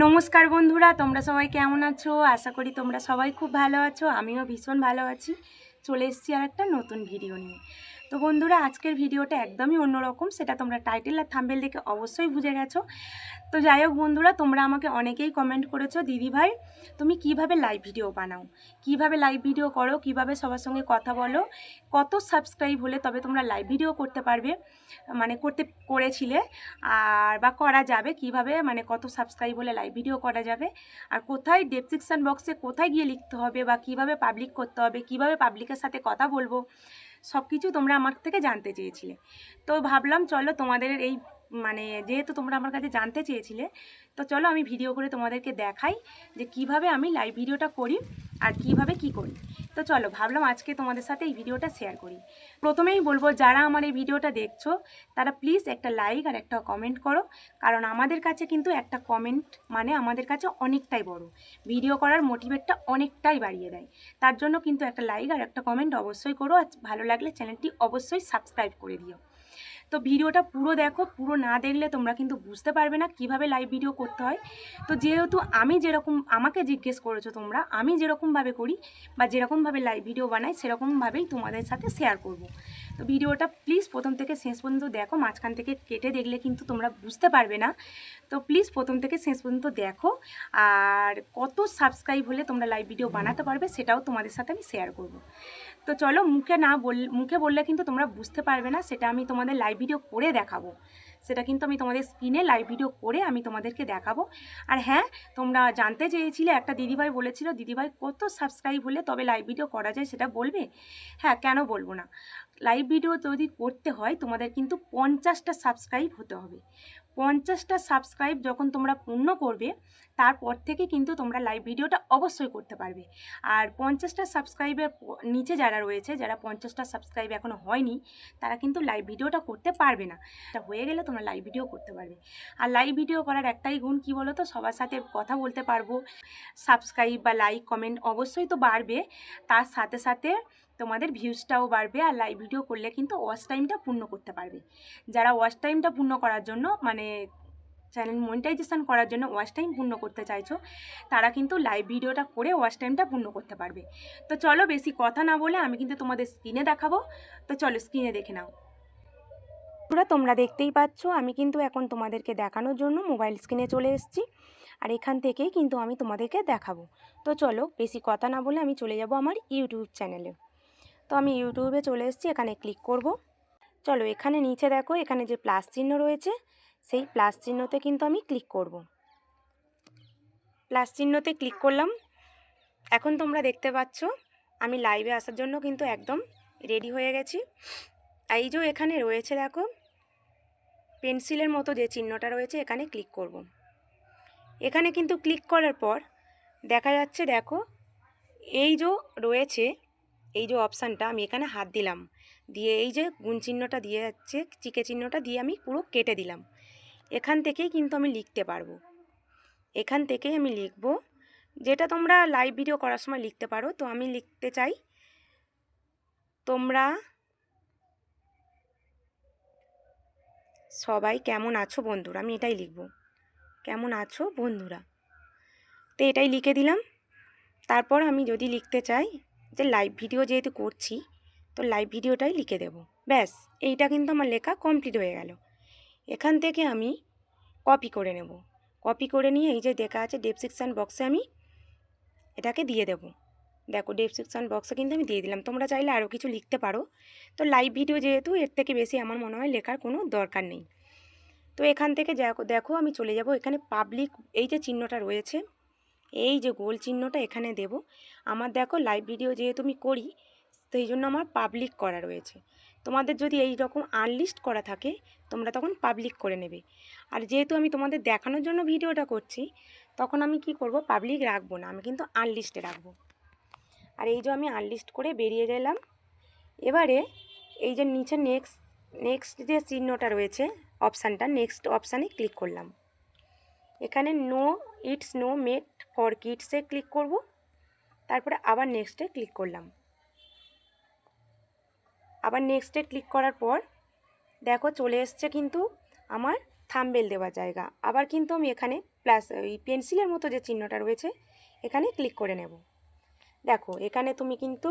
নমস্কার বন্ধুরা, তোমরা সবাই কেমন আছো? আশা করি তোমরা সবাই খুব ভালো আছো, আমিও ভীষণ ভালো আছি। চলে এসেছি আর একটা নতুন ভিডিও নিয়ে। তো বন্ধুরা, আজকের ভিডিওটা একদমই অন্যরকম। সেটা তোমরা টাইটেল আর থাম্বেল দেখে অবশ্যই বুঝে গেছো। তো যাই হোক বন্ধুরা, তোমরা আমাকে অনেকেই কমেন্ট করেছ, দিদি ভাই, তুমি কীভাবে লাইভ ভিডিও বানাও? কীভাবে লাইভ ভিডিও করো? কীভাবে সবার সঙ্গে কথা বলো? কত সাবস্ক্রাইব হলে তবে তোমরা লাইভ ভিডিও করতে পারবে মানে করতে করেছিলে, আর বা করা যাবে, কীভাবে মানে কত সাবস্ক্রাইব হলে লাইভ ভিডিও করা যাবে, আর কোথায় ডেসক্রিপশান বক্সে কোথায় গিয়ে লিখতে হবে, বা কীভাবে পাবলিক করতে হবে, কীভাবে পাবলিকের সাথে কথা বলব সব কিছু তোমরা আমার থেকে জানতে চেয়েছিলে। তো ভাবলাম চলো তোমাদের এই মানে যেহেতু তোমরা আমার কাছে জানতে চেয়েছিলে, তো চলো আমি ভিডিও করে তোমাদেরকে দেখাই যে কীভাবে আমি লাইভ ভিডিওটা করি আর কীভাবে কি করি। তো চলো ভাবলাম আজকে তোমাদের সাথে এই ভিডিওটা শেয়ার করি। প্রথমেই বলব, যারা আমার এই ভিডিওটা দেখছ, তারা প্লিজ একটা লাইক আর একটা কমেন্ট করো, কারণ আমাদের কাছে কিন্তু একটা কমেন্ট মানে আমাদের কাছে অনেকটাই বড়। ভিডিও করার মোটিভেটটা অনেকটাই বাড়িয়ে দেয়। তার জন্য কিন্তু একটা লাইক আর একটা কমেন্ট অবশ্যই করো, আর ভালো লাগলে চ্যানেলটি অবশ্যই সাবস্ক্রাইব করে দিও। তো ভিডিওটা পুরো দেখো, পুরো না দেখলে তোমরা কিন্তু বুঝতে পারবে না কীভাবে লাইভ ভিডিও করতে হয়। তো যেহেতু আমি যেরকম, আমাকে জিজ্ঞেস করেছ তোমরা, আমি যেরকমভাবে করি বা যেরকমভাবে লাইভ ভিডিও বানাই, সেরকমভাবেই তোমাদের সাথে শেয়ার করব। তো ভিডিওটা প্লিজ প্রথম থেকে শেষ পর্যন্ত দেখো, মাঝখান থেকে কেটে দেখলে কিন্তু তোমরা বুঝতে পারবে না। তো প্লিজ প্রথম থেকে শেষ পর্যন্ত দেখো, আর কত সাবস্ক্রাইব হলে তোমরা লাইভ ভিডিও বানাতে পারবে সেটাও তোমাদের সাথে আমি শেয়ার করব। তো চলো মুখে না বল, মুখে বললে কিন্তু তোমরা বুঝতে পারবে না, সেটা আমি তোমাদের লাইভ ভিডিও করে দেখাবো। সেটা কিন্তু আমি তোমাদের স্ক্রিনে লাইভ ভিডিও করে আমি তোমাদেরকে দেখাবো। আর হ্যাঁ তোমরা জানতে চেয়েছিলে, একটা দিদিভাই বলেছিল, দিদিভাই, কত সাবস্ক্রাইব হলে তবে লাইভ ভিডিও করা যায় সেটা বলবে? হ্যাঁ কেন বলব না। লাইভ ভিডিও যদি করতে হয়, তোমাদের কিন্তু পঞ্চাশটা সাবস্ক্রাইব হতে হবে। পঞ্চাশটা সাবস্ক্রাইব যখন তোমরা পূর্ণ করবে, তারপর থেকে কিন্তু তোমরা লাইভ ভিডিওটা অবশ্যই করতে পারবে। আর পঞ্চাশটা সাবস্ক্রাইবের নিচে যারা রয়েছে, যারা পঞ্চাশটা সাবস্ক্রাইব এখনও হয়নি, তারা কিন্তু লাইভ ভিডিওটা করতে পারবে না। এটা হয়ে গেলে তোমরা লাইভ ভিডিও করতে পারবে। আর লাইভ ভিডিও করার একটাই গুণ কী বলো তো? সবার সাথে কথা বলতে পারব। সাবস্ক্রাইব বা লাইক কমেন্ট অবশ্যই তো বাড়বে। তার সাথে সাথে তোমাদের ভিউজটাও বাড়বে আর লাইভ ভিডিও করলে কিন্তু ওয়াচ টাইমটা পূর্ণ করতে পারবে। যারা ওয়াচ টাইমটা পূর্ণ করার জন্য মানে চ্যানেল মনিটাইজেশন করার জন্য ওয়াচ টাইম পূর্ণ করতে চাইছো, তারা কিন্তু লাইভ ভিডিওটা করে ওয়াচ টাইমটা পূর্ণ করতে পারবে। তো চলো বেশি কথা না বলে আমি কিন্তু তোমাদের স্ক্রিনে দেখাবো। তো চলো স্ক্রিনে দেখে নাও। তোমরা তোমরা দেখতেই পাচ্ছ, আমি কিন্তু এখন তোমাদেরকে দেখানোর জন্য মোবাইল স্ক্রিনে চলে এসেছি। আর এখান থেকেই কিন্তু আমি তোমাদেরকে দেখাবো। তো চলো বেশি কথা না বলে আমি চলে যাব আমার ইউটিউব চ্যানেলে তো আমি ইউটিউবে চলে এসেছি, এখানে ক্লিক করব। চলো এখানে নিচে দেখো, এখানে যে প্লাস চিহ্ন রয়েছে, সেই প্লাস চিহ্নতে কিন্তু আমি ক্লিক করব। প্লাস চিহ্নতে ক্লিক করলাম। এখন তোমরা দেখতে পাচ্ছ, আমি লাইভে আসার জন্য কিন্তু একদম রেডি হয়ে গেছি। এই যে এখানে রয়েছে দেখো পেন্সিলের মতো যে চিহ্নটা রয়েছে, এখানে ক্লিক করব। এখানে কিন্তু ক্লিক করার পর দেখা যাচ্ছে দেখো, এই যে রয়েছে এই যে অপশানটা আমি এখানে হাত দিলাম। দিয়ে এই যে গুণ চিহ্নটা দিয়ে যাচ্ছে, চিকে চিহ্নটা দিয়ে আমি পুরো কেটে দিলাম। এখান থেকেই কিন্তু আমি লিখতে পারব। এখান থেকেই আমি লিখব, যেটা তোমরা লাইভ ভিডিও করার সময় লিখতে পারো। তো আমি লিখতে চাই, তোমরা সবাই কেমন আছো বন্ধুরা? আমি এটাই লিখব। কেমন আছো বন্ধুরা? তো এটাই লিখে দিলাম। তারপর আমি যদি লিখতে চাই যে লাইভ ভিডিও যেহেতু করছি, তো লাইভ ভিডিওটাই লিখে দেব। ব্যাস, এইটা কিন্তু আমার লেখা কমপ্লিট হয়ে গেল। এখান থেকে আমি কপি করে নেব। কপি করে নিয়ে এই যে দেখা আছে ডেসক্রিপশান বক্সে আমি এটাকে দিয়ে দেব। দেখো ডেসক্রিপশান বক্সে কিন্তু আমি দিয়ে দিলাম। তোমরা চাইলে আরও কিছু লিখতে পারো। তো লাইভ ভিডিও যেহেতু, এর থেকে বেশি আমার মনে হয় লেখার কোনো দরকার নেই। তো এখান থেকে দেখো, আমি চলে যাব। এখানে পাবলিক এই যে চিহ্নটা রয়েছে এই যে গোল চিহ্নটা এখানে দেব। আমার দেখো লাইভ ভিডিও যেহেতু আমি করি, সেই জন্য আমার পাবলিক করা রয়েছে। তোমাদের যদি এই রকম আনলিস্ট করা থাকে, তোমরা তখন পাবলিক করে নেবে। আর যেহেতু আমি তোমাদের দেখানোর জন্য ভিডিওটা করছি, তখন আমি কি করব? পাবলিক রাখব না, আমি কিন্তু আনলিস্টে রাখব। আর এই যে আমি আনলিস্ট করে বেরিয়ে গেলাম। এবারে এই যে নিচে নেক্সট নেক্সট যে চিহ্নটা রয়েছে অপশানটা নেক্সট অপশানে ক্লিক করলাম। এখানে no its no made for কিডসে click করব। তারপরে আবার নেক্সটে ক্লিক করলাম। আবার নেক্সটে ক্লিক করার পর, দেখো চলে এসছে কিন্তু আমার থাম্বেল দেওয়ার জায়গা। আবার কিন্তু আমি এখানে প্লাস ওই পেন্সিলের মতো যে চিহ্নটা রয়েছে, এখানে ক্লিক করে নেব। দেখো, এখানে তুমি কিন্তু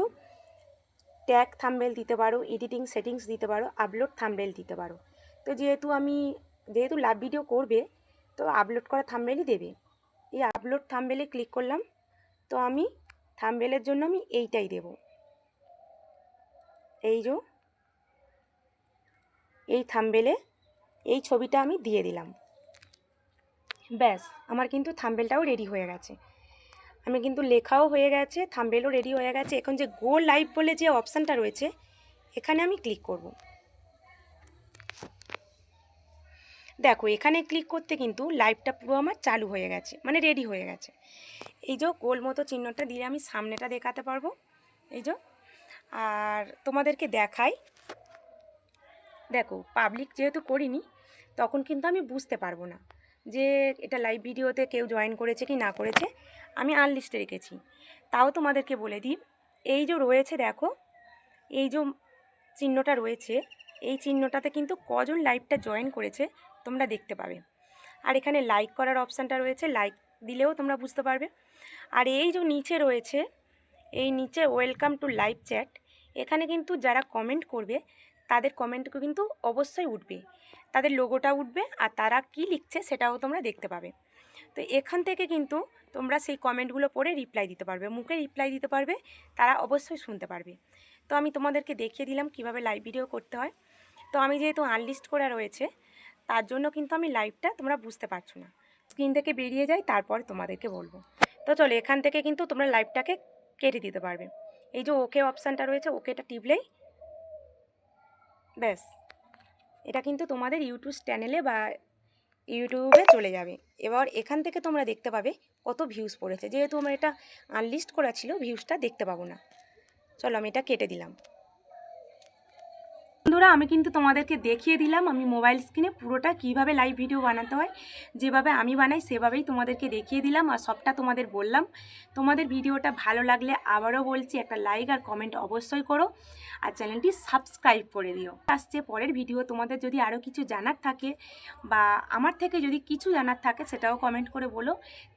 ট্যাগ থাম্বেল দিতে পারো এডিটিং সেটিংস দিতে পারো আপলোড থাম্বেল দিতে পারো। তো যেহেতু আমি, যেহেতু লাভ ভিডিও করবে, তো আপলোড করা থাম্বেলই দেবে। এই আপলোড থাম্বেলে ক্লিক করলাম। তো আমি থাম্বেলের জন্য আমি এইটাই দেব। এই যে, এই থাম্বেলে এই ছবিটা আমি দিয়ে দিলাম। ব্যাস, আমার কিন্তু থাম্বেলটাও রেডি হয়ে গেছে। আমি কিন্তু লেখাও হয়ে গেছে থাম্বেলও রেডি হয়ে গেছে। এখন যে গো লাইভ বলে যে অপশানটা রয়েছে, এখানে আমি ক্লিক করব। দেখো, এখানে ক্লিক করতে কিন্তু লাইভটা পুরো আমার চালু হয়ে গেছে মানে রেডি হয়ে গেছে। এই যে গোল মতো চিহ্নটা দিয়ে আমি সামনেটা দেখাতে পারব। এই যে, আর তোমাদেরকে দেখাই। দেখো পাবলিক যেহেতু করিনি, তখন কিন্তু আমি বুঝতে পারব না যে এটা লাইভ ভিডিওতে কেউ জয়েন করেছে কি না করেছে। আমি আনলিস্টে রেখেছি। তাও তোমাদেরকে বলে দিই, এই যে রয়েছে দেখো, এই যে চিহ্নটা রয়েছে, এই চিহ্নটাতে কিন্তু কজন লাইভটা জয়েন করেছে তোমরা দেখতে পাবে। আর এখানে লাইক করার অপশানটা রয়েছে। লাইক দিলেও তোমরা বুঝতে পারবে। আর এই যে নিচে রয়েছে, এই নিচে ওয়েলকাম টু লাইভ চ্যাট এখানে কিন্তু যারা কমেন্ট করবে, তাদের কমেন্টও কিন্তু অবশ্যই উঠবে। তাদের লোগোটা উঠবে আর তারা কি লিখছে সেটাও তোমরা দেখতে পাবে। তো এখান থেকে কিন্তু তোমরা সেই কমেন্টগুলো পড়ে রিপ্লাই দিতে পারবে। মুখে রিপ্লাই দিতে পারবে, তারা অবশ্যই শুনতে পারবে। তো আমি তোমাদেরকে দেখিয়ে দিলাম কীভাবে লাইভ ভিডিও করতে হয়। তো আমি যেহেতু আনলিস্ট করা রয়েছে তার জন্য কিন্তু আমি লাইভটা তোমরা বুঝতে পারছ না। স্ক্রিন থেকে বেরিয়ে যাই, তারপর তোমাদেরকে বলব। তো চলো, এখান থেকে কিন্তু তোমরা লাইভটাকে কেটে দিতে পারবে। এই যে ওকে অপশানটা রয়েছে ওকেটা টিপলেই ব্যাস। এটা কিন্তু তোমাদের ইউটিউব চ্যানেলে বা ইউটিউবে চলে যাবে। এবার এখান থেকে তোমরা দেখতে পাবে কত ভিউজ পড়েছে। যেহেতু আমার এটা আনলিস্ট করা ছিল ভিউজটা দেখতে পাবো না। চলো, আমি এটা কেটে দিলাম। বন্ধুরা, আমি কিন্তু তোমাদেরকে দেখিয়ে দিলাম আমি মোবাইল স্ক্রিনে পুরোটা কীভাবে লাইভ ভিডিও বানাতে হয়। যেভাবে আমি বানাই, সেভাবেই তোমাদেরকে দেখিয়ে দিলাম আর সবটা তোমাদের বললাম। তোমাদের ভিডিওটা ভালো লাগলে আবারও বলছি, একটা লাইক আর কমেন্ট অবশ্যই করো আর চ্যানেলটি সাবস্ক্রাইব করে দিও। আসছে পরের ভিডিও তোমাদের যদি আরও কিছু জানার থাকে বা আমার থেকে যদি কিছু জানার থাকে, সেটাও কমেন্ট করে বলো।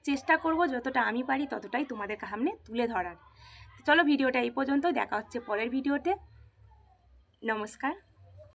চেষ্টা করব যতটা আমি পারি ততটাই তোমাদের সামনে তুলে ধরার। চলো ভিডিওটা এই পর্যন্ত দেখা হচ্ছে পরের ভিডিওতে নমস্কার।